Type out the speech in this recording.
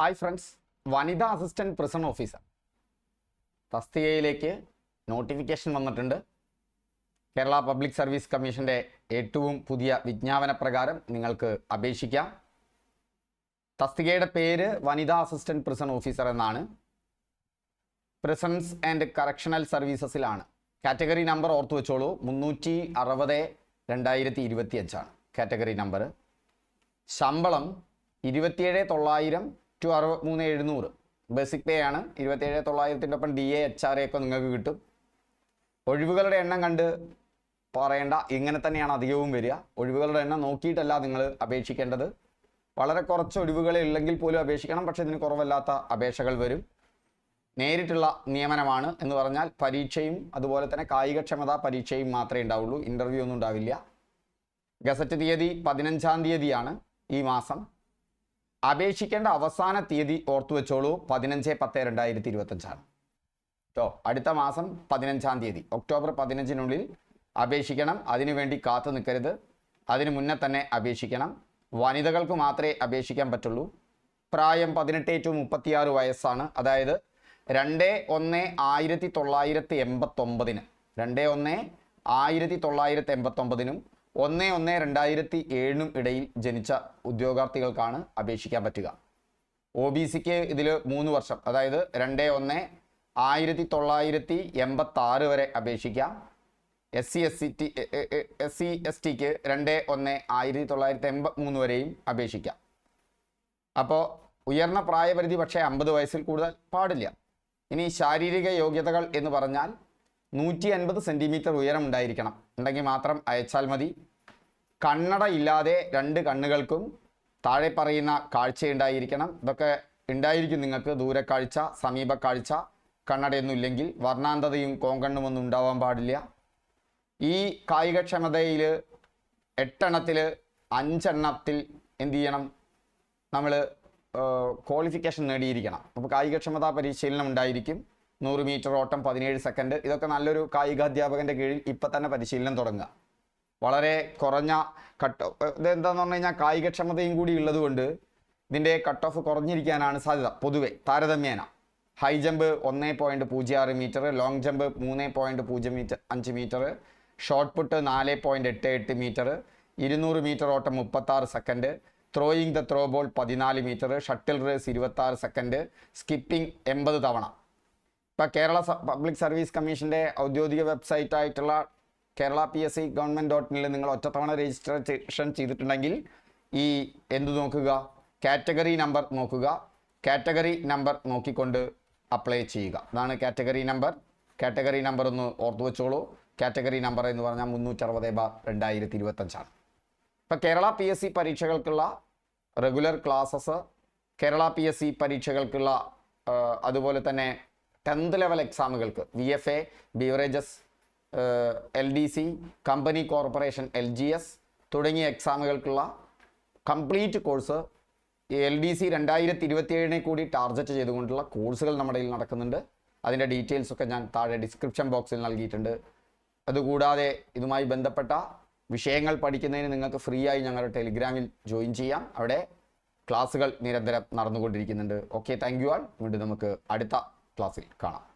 Hi friends വനിതാ assistant prison officer. തസ്തികയിലേക്ക് notification വന്നിട്ടുണ്ട്. കേരള പബ്ലിക് സർവീസ് കമ്മീഷന്റെ ഏറ്റവും പുതിയ വിജ്ഞാപന പ്രകാരം നിങ്ങൾക്ക് അപേക്ഷിക്കാം. തസ്തികയുടെ പേര് വനിതാ അസിസ്റ്റന്റ് പ്രിസൺ ഓഫീസർ എന്നാണ്. പ്രസൻസ് ആൻഡ് കറക്ഷണൽ സർവീസസിലാണ്. കാറ്റഗറി നമ്പർ ഓർത്തു വെച്ചോളൂ. മുന്നൂറ്റി അറുപത് രണ്ടായിരത്തി ഇരുപത്തി അഞ്ചാണ് കാറ്റഗറി നമ്പർ. ശമ്പളം ഇരുപത്തിയേഴ് തൊള്ളായിരം ടു അറുപത് മൂന്ന് എഴുന്നൂറ്. ബേസിക് പേ ആണ്. ഇരുപത്തേഴ് തൊള്ളായിരത്തിന്റെ ഒപ്പം D A H R A ഒക്കെ നിങ്ങൾക്ക് കിട്ടും. ഒഴിവുകളുടെ എണ്ണം കണ്ട് പറയേണ്ട. ഇങ്ങനെ തന്നെയാണ് അധികവും വരിക. ഒഴിവുകളുടെ എണ്ണം നോക്കിയിട്ടല്ല നിങ്ങൾ അപേക്ഷിക്കേണ്ടത്. വളരെ കുറച്ച് ഒഴിവുകളെ ഇല്ലെങ്കിൽ പോലും അപേക്ഷിക്കണം. പക്ഷേ ഇതിന് കുറവല്ലാത്ത അപേക്ഷകൾ വരും. നേരിട്ടുള്ള നിയമനമാണ് എന്ന് പറഞ്ഞാൽ പരീക്ഷയും അതുപോലെ തന്നെ കായികക്ഷമതാ പരീക്ഷയും മാത്രമേ ഉണ്ടാവുള്ളൂ. ഇന്റർവ്യൂ ഒന്നും ഉണ്ടാവില്ല. ഗസറ്റ് തീയതി പതിനഞ്ചാം തീയതിയാണ് ഈ മാസം. അപേക്ഷിക്കേണ്ട അവസാന തീയതി ഓർത്തു വെച്ചോളൂ. പതിനഞ്ച് പത്ത് രണ്ടായിരത്തി ഇരുപത്തഞ്ചാണ് കേട്ടോ അടുത്ത മാസം പതിനഞ്ചാം തീയതി. ഒക്ടോബർ പതിനഞ്ചിനുള്ളിൽ അപേക്ഷിക്കണം. അതിനുവേണ്ടി കാത്തു നിൽക്കരുത്. അതിനു മുന്നേ തന്നെ അപേക്ഷിക്കണം. വനിതകൾക്ക് മാത്രമേ അപേക്ഷിക്കാൻ പറ്റുള്ളൂ. പ്രായം പതിനെട്ട് ടു മുപ്പത്തിയാറ് വയസ്സാണ്. അതായത് രണ്ട് ഒന്ന് ആയിരത്തി തൊള്ളായിരത്തി എൺപത്തൊമ്പതിന്. രണ്ട് ഒന്ന് ആയിരത്തി തൊള്ളായിരത്തി എൺപത്തൊമ്പതിനും ഒന്ന് ഒന്ന് രണ്ടായിരത്തി ഏഴിനും ഇടയിൽ ജനിച്ച ഉദ്യോഗാർത്ഥികൾക്കാണ് അപേക്ഷിക്കാൻ പറ്റുക. ഒ ബി സിക്ക് ഇതിൽ മൂന്ന് വർഷം അതായത് രണ്ട് ഒന്ന് ആയിരത്തി തൊള്ളായിരത്തി എൺപത്തി ആറ് വരെ അപേക്ഷിക്കാം. S C S C T S C S tick രണ്ട് ഒന്ന് ആയിരത്തി തൊള്ളായിരത്തി എൺപത്തി മൂന്ന് വരെയും അപേക്ഷിക്കാം. അപ്പോൾ ഉയർന്ന പ്രായപരിധി പക്ഷേ അമ്പത് വയസ്സിൽ കൂടുതൽ പാടില്ല. ഇനി ശാരീരിക യോഗ്യതകൾ എന്ന് പറഞ്ഞാൽ നൂറ്റി അൻപത് സെന്റിമീറ്റർ ഉയരം ഉണ്ടായിരിക്കണം. ഉണ്ടെങ്കിൽ മാത്രം അയച്ചാൽ മതി. കണ്ണട ഇല്ലാതെ രണ്ട് കണ്ണുകൾക്കും താഴെ പറയുന്ന കാഴ്ച ഉണ്ടായിരിക്കണം. ഇതൊക്കെ ഉണ്ടായിരിക്കും നിങ്ങൾക്ക്. ദൂരക്കാഴ്ച സമീപക്കാഴ്ച കാഴ്ച കണ്ണടയൊന്നും ഇല്ലെങ്കിൽ വർണാന്തതയും കോങ്കണ്ണുമൊന്നും ഉണ്ടാവാൻ പാടില്ല. ഈ കായികക്ഷമതയിൽ എട്ടെണ്ണത്തിൽ അഞ്ചെണ്ണത്തിൽ എന്ത് ചെയ്യണം? നമ്മൾ ക്വാളിഫിക്കേഷൻ നേടിയിരിക്കണം. അപ്പോൾ കായികക്ഷമതാ പരിശീലനം ഉണ്ടായിരിക്കും. നൂറ് മീറ്റർ ഓട്ടം പതിനേഴ് സെക്കൻഡ് ഇതൊക്കെ നല്ലൊരു കായിക അധ്യാപകന്റെ കീഴിൽ ഇപ്പം തന്നെ പരിശീലനം തുടങ്ങുക. വളരെ കുറഞ്ഞ കട്ട് ഇതെന്താന്ന് പറഞ്ഞു കഴിഞ്ഞാൽ കായികക്ഷമതയും കൂടി ഉള്ളതുകൊണ്ട് ഇതിന്റെ കട്ട് ഓഫ് കുറഞ്ഞിരിക്കാനാണ് സാധ്യത പൊതുവെ. താരതമ്യേന. ഹൈ ജമ്പ് ഒന്നേ പോയിന്റ് പൂജ്യം ആറ് മീറ്റർ ലോങ് ജമ്പ് മൂന്ന് പോയിന്റ് പൂജ്യം മീറ്റർ അഞ്ച് മീറ്റർ ഷോർട്ട് പുട്ട് നാല് പോയിന്റ് എട്ട് എട്ട് മീറ്റർ ഇരുന്നൂറ് മീറ്റർ ഓട്ടം മുപ്പത്താറ് second throwing the throw ball പതിനാല് മീറ്റർ ഷട്ടിൽ റേസ് ഇരുപത്താറ് സെക്കൻഡ് സ്കിപ്പിംഗ് എൺപത് തവണ. ഇപ്പോൾ കേരള പബ്ലിക് സർവീസ് കമ്മീഷന്റെ ഔദ്യോഗിക വെബ്സൈറ്റ് ആയിട്ടുള്ള Kerala P S C government dot ഇനിൽ നിങ്ങൾ ഒറ്റത്തവണ രജിസ്ട്രേഷൻ ചെയ്തിട്ടുണ്ടെങ്കിൽ ഈ എന്ത് നോക്കുക? കാറ്റഗറി നമ്പർ നോക്കുക. കാറ്റഗറി നമ്പർ നോക്കിക്കൊണ്ട് അപ്ലൈ ചെയ്യുക. അതാണ് കാറ്റഗറി നമ്പർ. കാറ്റഗറി നമ്പർ ഒന്ന് ഓർത്തു വെച്ചോളൂ. കാറ്റഗറി നമ്പർ എന്ന് പറഞ്ഞാൽ മുന്നൂറ്റി അറുപത് ബാർ രണ്ടായിരത്തി ഇരുപത്തഞ്ചാണ് ഇപ്പോൾ Kerala P S C പരീക്ഷകൾക്കുള്ള regular classes Kerala P S C പരീക്ഷകൾക്കുള്ള അതുപോലെ തന്നെ tenth level എക്സാമുകൾക്ക് V F A beverages L D C company corporation L G S തുടങ്ങിയ എക്സാമുകൾക്കുള്ള complete course L D C രണ്ടായിരത്തി ഇരുപത്തിയേഴിനെ കൂടി ടാർഗറ്റ് ചെയ്തുകൊണ്ടുള്ള കോഴ്സുകൾ നമ്മുടെ കയ്യിൽ നടക്കുന്നുണ്ട്. അതിന്റെ ഡീറ്റെയിൽസ് ഒക്കെ ഞാൻ താഴെ ഡിസ്ക്രിപ്ഷൻ ബോക്സിൽ നൽകിയിട്ടുണ്ട്. അതുകൂടാതെ ഇതുമായി ബന്ധപ്പെട്ട വിഷയങ്ങൾ പഠിക്കുന്നതിന് നിങ്ങൾക്ക് ഫ്രീ ആയി ഞങ്ങളുടെ ടെലിഗ്രാമിൽ ജോയിൻ ചെയ്യാം. അവിടെ ക്ലാസ്സുകൾ നിരന്തരം നടന്നുകൊണ്ടിരിക്കുന്നുണ്ട്. Okay thank you all. വീണ്ടും നമുക്ക് അടുത്ത ക്ലാസ്സിൽ കാണാം.